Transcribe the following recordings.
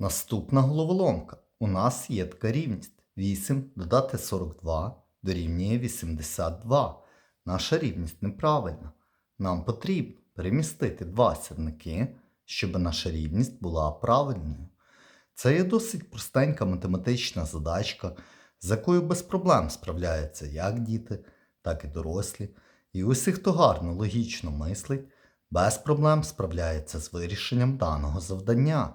Наступна головоломка. У нас є така рівність. 8 додати 42 дорівнює 82. Наша рівність неправильна. Нам потрібно перемістити два сірники, щоб наша рівність була правильною. Це є досить простенька математична задачка, з якою без проблем справляються як діти, так і дорослі. І усі, хто гарно логічно мислить, без проблем справляється з вирішенням даного завдання.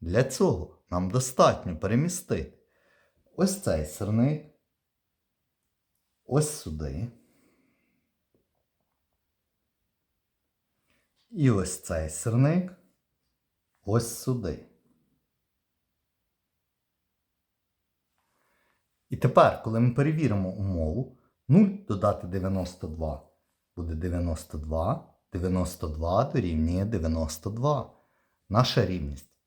Для цього нам достатньо перемістити ось цей сирник, ось сюди. І ось цей сирник ось сюди. І тепер, коли ми перевіримо умову, 0 додати 92 буде 92, 92 дорівнює 92. Наша рівність